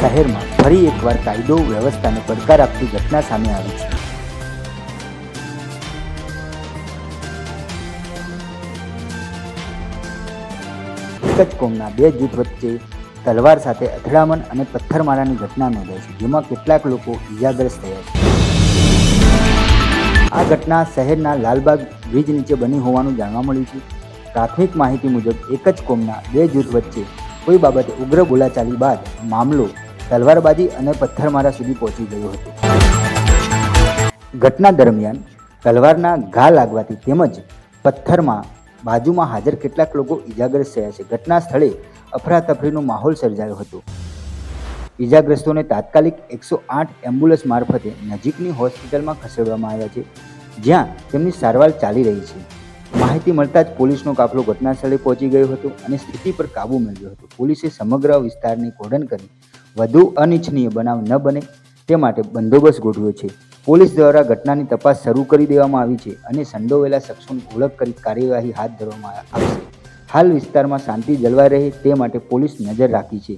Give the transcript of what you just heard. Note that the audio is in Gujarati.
શહેરમાં ફરી એકવાર કાયદો, વ્યવસ્થાને પડકાર આપતી ઘટના સામે આવી છે. એક કોમના બે જૂથ વચ્ચે તલવાર સાથે અથડામણ અને પથ્થરમારાની ઘટના નોંધાઈ છે, જેમાં કેટલાક લોકો ઇજાગ્રસ્ત થયા છે. આ ઘટના શહેરના લાલબાગ બ્રિજ નીચે બની હોવાનું જાણવા મળ્યું છે. પ્રાથમિક માહિતી મુજબ એક જ કોમના બે જૂથ વચ્ચે કોઈ બાબતે ઉગ્ર બોલાચાલી બાદ મામલો, તલવારબાજી અને પથ્થરમારા સુધી પહોંચી ગયો હતો. ઘટના દરમિયાન તલવારના ઘા લાગવાથી તેમજ પથ્થરમાં બાજુમાં હાજર કેટલાક લોકો ઇજાગ્રસ્ત થયા છે. ઘટના સ્થળે અફરાતફરીનો માહોલ સર્જાયો હતો. ઇજાગ્રસ્તોને તાત્કાલિક એકસો આઠ એમ્બ્યુલન્સ મારફતે નજીકની હોસ્પિટલમાં ખસેડવામાં આવ્યા છે, જ્યાં તેમની સારવાર ચાલી રહી છે. માહિતી મળતા જ પોલીસનો કાફલો ઘટના સ્થળે પહોંચી ગયો હતો અને સ્થિતિ પર કાબૂ મેળવ્યો હતો. પોલીસે સમગ્ર વિસ્તારની કોડન કરી વધુ અનિચ્છનીય બનાવ ન બને તે માટે બંદોબસ્ત ગોઠવ્યો છે. પોલીસ દ્વારા ઘટનાની તપાસ શરૂ કરી દેવામાં આવી છે અને સંડોવેલા શખ્સોની ઓળખ કરી કાર્યવાહી હાથ ધરવામાં આવશે હાલ વિસ્તારમાં શાંતિ જળવાઈ રહે તે માટે પોલીસ નજર રાખી છે.